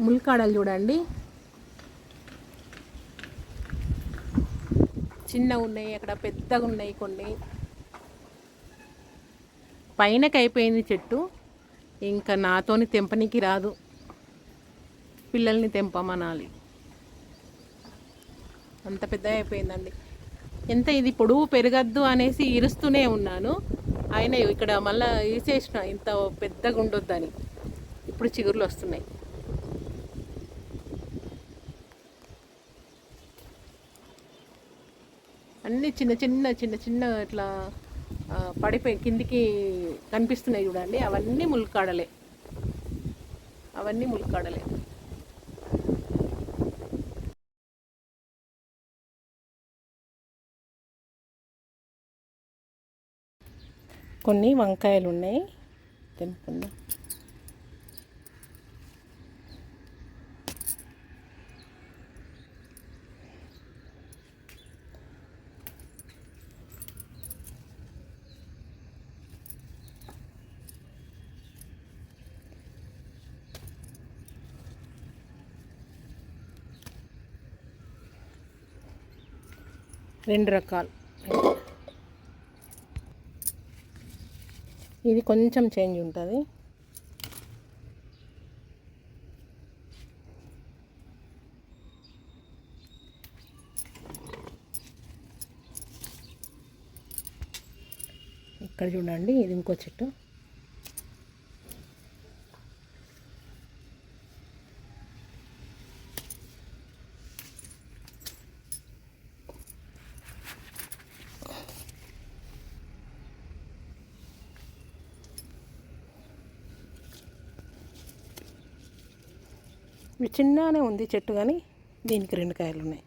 ముల్కాడలు చూడండి. చిన్నగా ఉన్నాయి అక్కడ పెద్దగా ఉన్నాయి కొన్ని. పైనకి అయిపోయింది చెట్టు. ఇంకా నాతోని తెంపనికి రాదు. పిల్లల్ని తెంపమనాలి. అంత పెద్దగా అయిపోయిందండి. ఎంత ఇది పొడువు పెరగద్దు అనేసి ఇరుస్తూనే ఉన్నాను. ఆయన ఇక్కడ మళ్ళీ ఇరిచేసిన ఇంత పెద్దగా ఉండొద్దని. ఇప్పుడు చిగురులు వస్తున్నాయి. అన్నీ చిన్న చిన్న చిన్న చిన్న ఇట్లా పడిపోయి కిందికి కనిపిస్తున్నాయి చూడండి. అవన్నీ ముల్కాడలే. అవన్నీ ముల్కాడలే. కొన్ని వంకాయలు ఉన్నాయి తినుకుందాం. రెండు రకాలు. ఇది కొంచెం చేంజ్ ఉంటుంది. ఇక్కడ చూడండి ఇది ఇంకో చెట్టు. ఇది చిన్నగానే ఉంది చెట్టు కానీ దీనికి రెండు కాయలు ఉన్నాయి.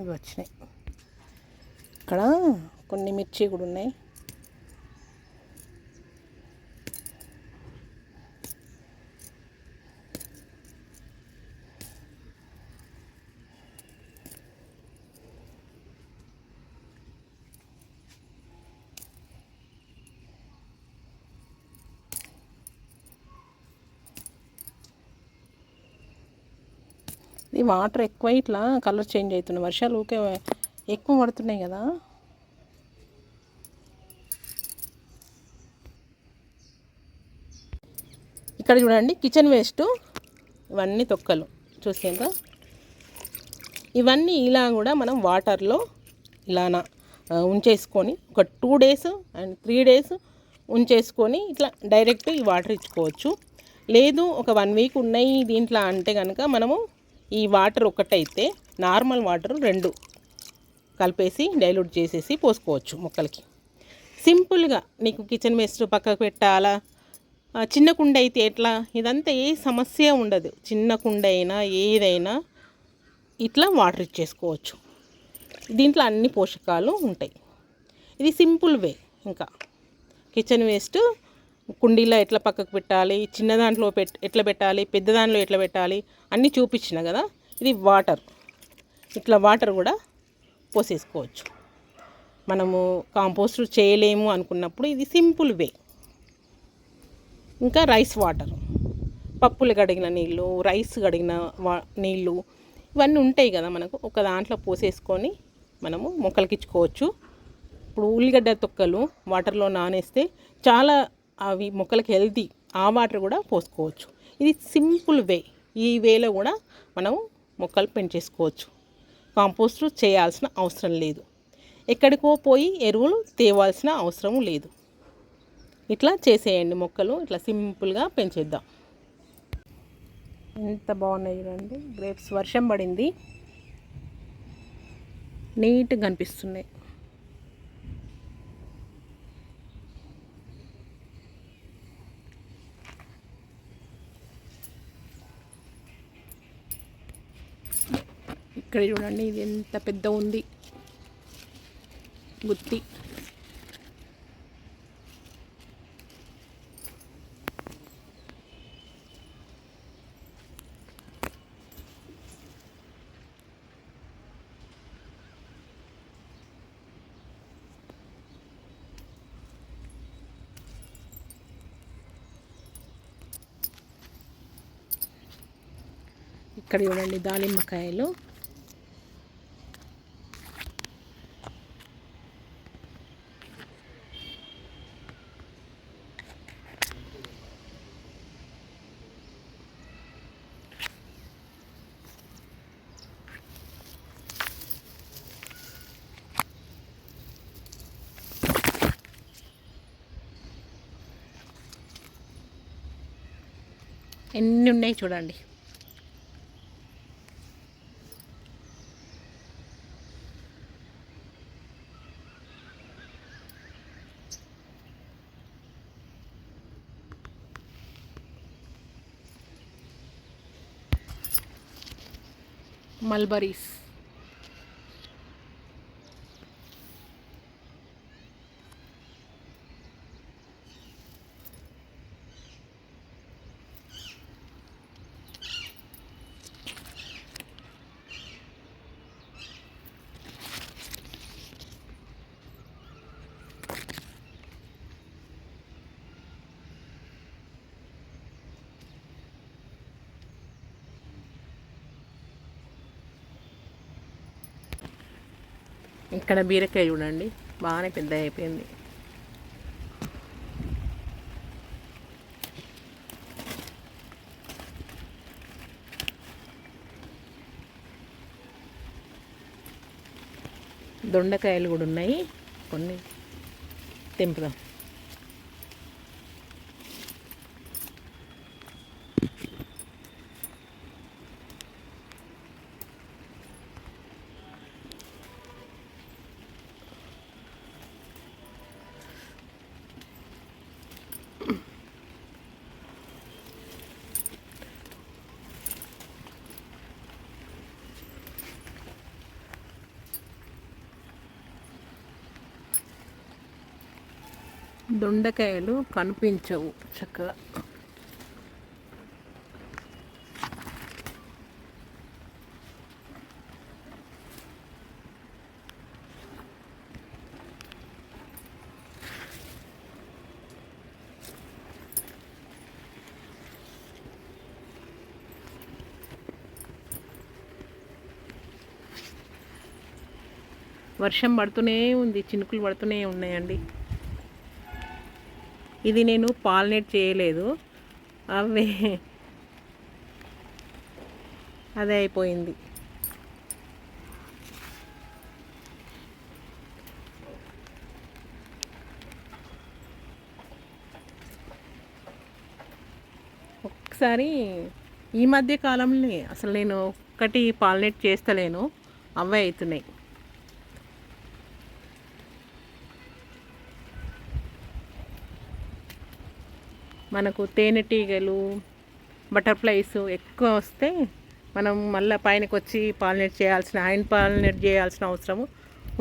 ఇవి వచ్చినాయి. ఇక్కడ కొన్ని మిర్చి కూడా ఉన్నాయి. ఇది వాటర్ ఎక్కువ ఇట్లా కలర్ చేంజ్ అవుతున్నాయి. వర్షాలు ఊకే ఎక్కువ పడుతున్నాయి కదా. ఇక్కడ చూడండి కిచెన్ వేస్ట్ ఇవన్నీ తొక్కలు. చూసేంత ఇవన్నీ ఇలా కూడా మనం వాటర్లో ఇలానా ఉంచేసుకొని ఒక two days and three days ఉంచేసుకొని ఇట్లా డైరెక్ట్ ఈ వాటర్ ఇచ్చుకోవచ్చు. లేదు ఒక వన్ వీక్ ఉన్నాయి దీంట్లో అంటే కనుక మనము ఈ వాటర్ ఒకటైతే నార్మల్ వాటర్ రెండు కలిపేసి డైల్యూట్ చేసేసి పోసుకోవచ్చు మొక్కలకి. సింపుల్గా నీకు కిచెన్ వేస్ట్ పక్కకు పెట్టాలా? చిన్న కుండ అయితే ఎట్లా? ఇదంతా ఏ సమస్య ఉండదు. చిన్న కుండ అయినా ఏదైనా ఇట్లా వాటర్ ఇచ్చేసుకోవచ్చు. దీంట్లో అన్ని పోషకాలు ఉంటాయి. ఇది సింపుల్ వే ఇంకా. కిచెన్ వేస్ట్ కుండీలో ఎట్లా పక్కకు పెట్టాలి చిన్న దాంట్లో పెట్ ఎట్లా పెట్టాలి పెద్ద దాంట్లో ఎట్లా పెట్టాలి అన్నీ చూపించిన కదా? ఇది వాటర్. ఇట్లా వాటర్ కూడా పోసేసుకోవచ్చు. మనము కాంపోస్ట్ చేయలేము అనుకున్నప్పుడు ఇది సింపుల్ వే. ఇంకా రైస్ వాటర్. పప్పులు కడిగిన నీళ్ళు రైస్ కడిగిన వా నీళ్ళు ఇవన్నీ ఉంటాయి కదా మనకు. ఒక దాంట్లో పోసేసుకొని మనము మొక్కలకి ఇచ్చుకోవచ్చు. ఇప్పుడు ఉల్లిగడ్డ తొక్కలు వాటర్లో నానేస్తే చాలా అవి మొక్కలకి హెల్తీ ఆ వాటర్ కూడా పోసుకోవచ్చు. ఇది సింపుల్ వే. ఈ వేలో కూడా మనము మొక్కలు పెంచేసుకోవచ్చు. కాంపోస్ట్ చేయాల్సిన అవసరం లేదు. ఎక్కడికో పోయి ఎరువులు తేవాల్సిన అవసరం లేదు. ఇట్లా చేసేయండి మొక్కలు. ఇట్లా సింపుల్గా పెంచేద్దాం. ఎంత బాగున్నాయి చూడండి గ్రేప్స్. వర్షం పడింది. నీట్గా కనిపిస్తున్నాయి ఇక్కడ చూడండి ఇది ఎంత పెద్ద ఉంది. గుత్తి. ఇక్కడ చూడండి దానిమ్మకాయలు. ఎన్ని ఉన్నాయి చూడండి. మల్బరీస్. ఇక్కడ బీరకాయ చూడండి బాగానే పెద్ద అయిపోయింది. దొండకాయలు కూడా ఉన్నాయి కొన్ని తెంపుదాం. దొండకాయలు కనిపించవు చక్కగా. వర్షం పడుతూనే ఉంది చినుకులు పడుతూనే ఉన్నాయండి. ఇది నేను పాలినేట్ చేయలేదు. అవే. అదే అయిపోయింది. ఒకసారి ఈ మధ్య కాలంలో అసలు నేను ఒక్కటి పాలినేట్ చేస్తలేను. అవే అవుతున్నాయి. మనకు తేనెటీగలు బటర్ఫ్లైస్ ఎక్కువ వస్తే మనం మళ్ళీ పైనకి వచ్చి పాలినేట్ చేయాల్సిన ఆయన పాలినేట్ చేయాల్సిన అవసరం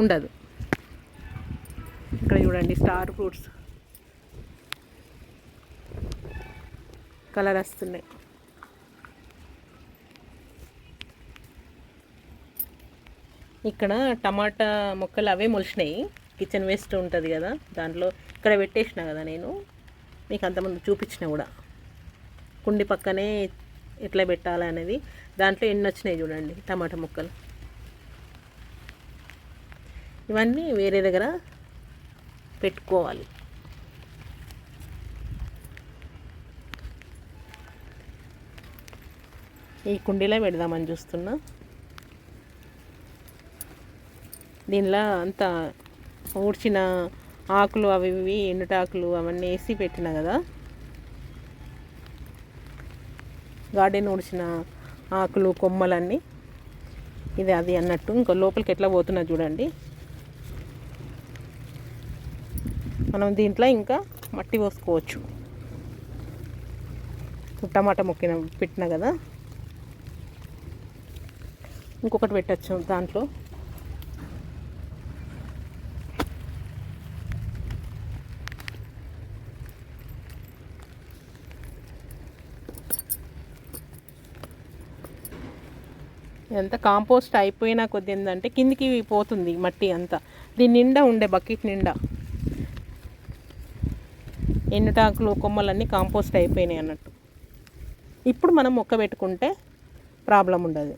ఉండదు. ఇక్కడ చూడండి స్టార్ ఫ్రూట్స్. కలర్ వస్తున్నాయి. ఇక్కడ టమాటా మొక్కలు అవే మొలిచినాయి. కిచెన్ వేస్ట్ ఉంటుంది కదా దాంట్లో ఇక్కడ పెట్టేసిన కదా నేను. మీకు అంతకుముందు చూపించిన కూడా. కుండి పక్కనే ఎట్లా పెట్టాలి అనేది. దాంట్లో ఎన్ని వచ్చినాయి చూడండి టమాటా ముక్కలు. ఇవన్నీ వేరే దగ్గర పెట్టుకోవాలి. ఈ కుండీలో పెడదామని చూస్తున్నా. దీనిలో అంత ఊడ్చిన ఆకులు అవి ఇవి ఎండుటాకులు అవన్నీ వేసి పెట్టిన కదా. గార్డెన్ ఉడిచిన ఆకులు కొమ్మలన్నీ. ఇది అది అన్నట్టు. ఇంకా లోపలికి ఎట్లా పోతున్నా చూడండి. మనం దీంట్లో ఇంకా మట్టి పోసుకోవచ్చు. టమాటా మొక్కిన పెట్టిన కదా. ఇంకొకటి పెట్టచ్చు దాంట్లో. ఎంత కాంపోస్ట్ అయిపోయినా కొద్ది ఏంటంటే కిందికి పోతుంది మట్టి అంతా. దీని నిండా ఉండే బకెట్ నిండా. ఎండుటాకులు కొమ్మలన్నీ కాంపోస్ట్ అయిపోయినాయి అన్నట్టు. ఇప్పుడు మనం మొక్క పెట్టుకుంటే ప్రాబ్లం ఉండదు.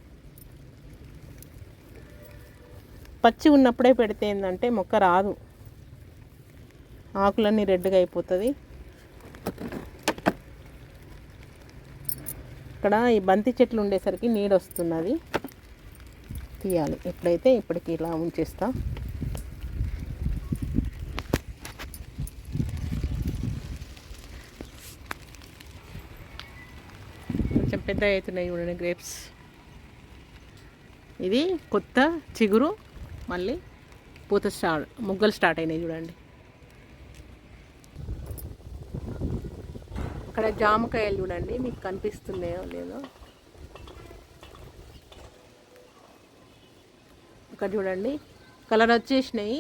పచ్చి ఉన్నప్పుడే పెడితే ఏంటంటే మొక్క రాదు. ఆకులన్నీ రెడ్గా అయిపోతుంది. ఇక్కడ ఈ బంతి చెట్లు ఉండేసరికి నీడ వస్తున్నది తీయాలి. ఎప్పుడైతే ఇప్పటికి ఇలా ఉంచేస్తా. కొంచెం పెద్ద అవుతున్నాయి చూడండి గ్రేప్స్. ఇది కొత్త చిగురు మళ్ళీ పూత స్టార్ట్ ముగ్గలు స్టార్ట్ అయినాయి చూడండి. అక్కడ జామకాయలు చూడండి మీకు కనిపిస్తున్నాయో లేదో. ఇక్కడ చూడండి. కలర్ వచ్చేసినాయి.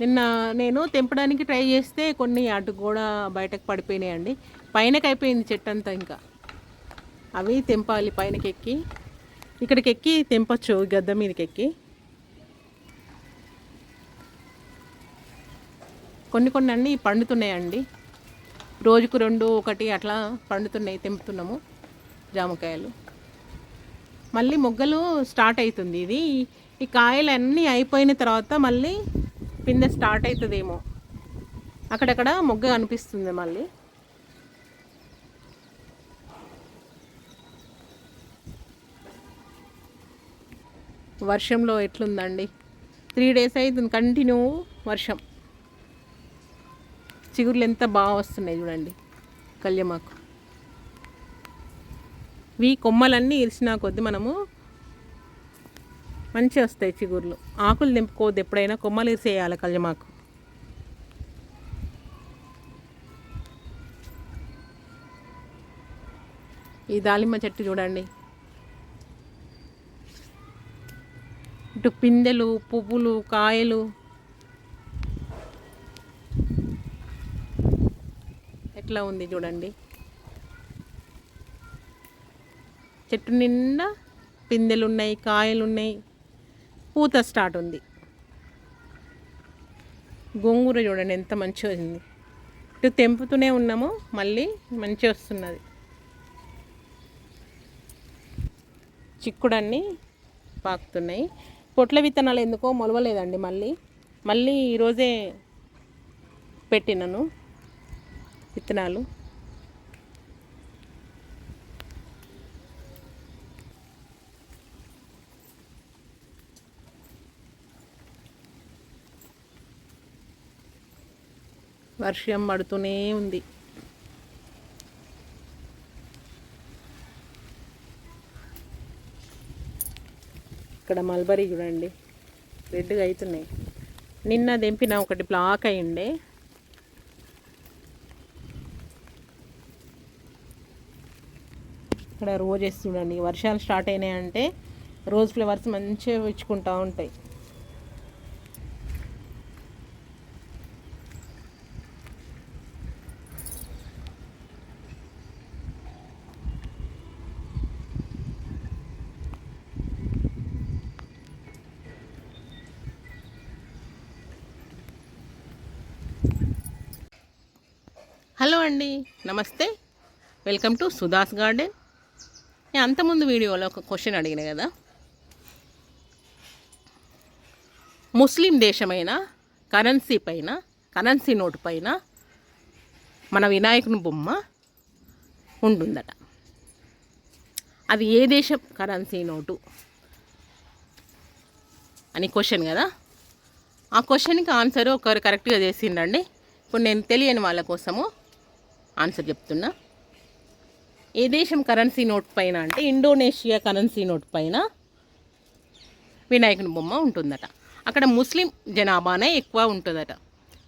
నిన్న నేను తెంపడానికి ట్రై చేస్తే కొన్ని అటు కూడా బయటకు పడిపోయినాయండి. పైనకి అయిపోయింది చెట్టు అంతా ఇంకా. అవి తెంపాలి పైనకి ఎక్కి ఇక్కడికి ఎక్కి తెంపచ్చు గద్ద మీదకి ఎక్కి కొన్ని కొన్ని అన్నీ పండుతున్నాయండి. రోజుకు రెండు ఒకటి అట్లా పండుతున్నాయి తెంపుతున్నాము జామకాయలు. మళ్ళీ మొగ్గలు స్టార్ట్ అవుతుంది. ఇది ఈ కాయలు అన్నీ అయిపోయిన తర్వాత మళ్ళీ పిందె స్టార్ట్ అవుతుందేమో అక్కడక్కడ మొగ్గ కనిపిస్తుంది మళ్ళీ. వర్షంలో ఎట్లుందండి? త్రీ డేస్ అవుతుంది కంటిన్యూ వర్షం. చిగుర్లు ఎంత బాగా వస్తున్నాయి చూడండి కళ్యమాకు. వీ కొమ్మలన్నీ ఇరిచిన కొద్దీ మనము మంచిగా వస్తాయి చిగుర్లు. ఆకులు తెంపుకోవద్దు ఎప్పుడైనా కొమ్మలు ఇరిసేయాలి కళ్యమాకు ఈ దాలిమ్మ చెట్టు చూడండి. ఇటు పిందెలు పువ్వులు కాయలు. ఎట్లా ఉంది చూడండి. చెట్టు నిండా పిందెలు ఉన్నాయి. పూత స్టార్ట్ ఉంది. గోంగూర చూడండి ఎంత మంచిగా వచ్చింది ఇటు తెంపుతూనే ఉన్నాము మళ్ళీ మంచిగా వస్తున్నది. చిక్కుడన్నీ పాకుతున్నాయి. పొట్ల విత్తనాలు ఎందుకో మొలవలేదండి మళ్ళీ. మళ్ళీ ఈరోజే పెట్టినను విత్తనాలు. వర్షం పడుతూనే ఉంది. ఇక్కడ మల్బరీ చూడండి. రెడ్గా అవుతున్నాయి నిన్న దింపిన ఒకటి బ్లాక్ అయ్యిండే ఇక్కడ రోజెస్ చూడండి. వర్షాలు స్టార్ట్ అయినాయంటే రోజ్ ఫ్లవర్స్ మంచిగా ఇచ్చుకుంటూ ఉంటాయి. హలో అండి. నమస్తే. Welcome to Sudha's garden. నేను అంతకుముందు వీడియోలో ఒక క్వశ్చన్ అడిగిన కదా. ముస్లిం దేశమైన కరెన్సీ పైన కరెన్సీ నోటు పైన మన వినాయకుని బొమ్మ ఉంటుందట. అది ఏ దేశం? కరెన్సీ నోటు అని క్వశ్చన్ కదా. ఆ క్వశ్చన్కి ఆన్సర్ ఒకరు కరెక్ట్గా చేసిండండి. ఇప్పుడు నేను తెలియని వాళ్ళ కోసము ఆన్సర్ చెప్తున్నా. ఏ దేశం కరెన్సీ నోట్ పైన అంటే ఇండోనేషియా కరెన్సీ నోట్ పైన వినాయకుని బొమ్మ ఉంటుందట. అక్కడ ముస్లిం జనాభానే ఎక్కువ ఉంటుందట.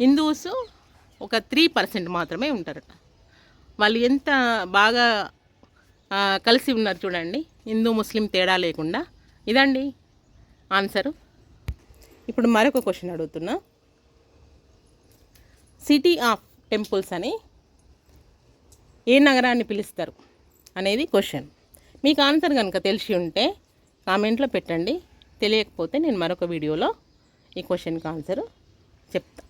హిందూస్ ఒక త్రీ పర్సెంట్ మాత్రమే ఉంటారట. వాళ్ళు ఎంత బాగా కలిసి ఉన్నారు చూడండి. హిందూ ముస్లిం తేడా లేకుండా. ఇదండి ఆన్సరు. ఇప్పుడు మరొక క్వశ్చన్ అడుగుతున్నా. సిటీ ఆఫ్ టెంపుల్స్ అని ఏ నగరాన్ని పిలుస్తారు అనేది క్వశ్చన్. మీకు ఆన్సర్ కనుక తెలిసి ఉంటే కామెంట్లో పెట్టండి. తెలియకపోతే నేను మరొక వీడియోలో ఈ క్వశ్చన్కి ఆన్సర్ చెప్తా.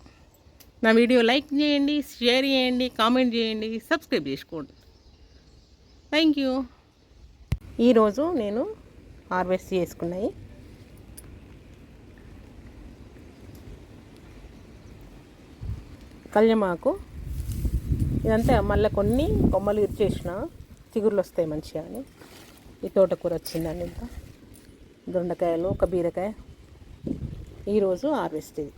నా వీడియో లైక్ చేయండి షేర్ చేయండి కామెంట్ చేయండి సబ్స్క్రైబ్ చేసుకోండి. Thank you. ఈరోజు నేను హార్వెస్ట్ చేసుకున్నాయి. కళ్యమాకు ఇదంతా మళ్ళీ కొన్ని కొమ్మలు ఇచ్చేసిన చిగుర్లు వస్తాయి మంచిగా అని. ఈ తోటకూర వచ్చిందండి ఇంకా. దొండకాయలు ఒక బీరకాయ. ఈరోజు హార్వెస్ట్ ఇది.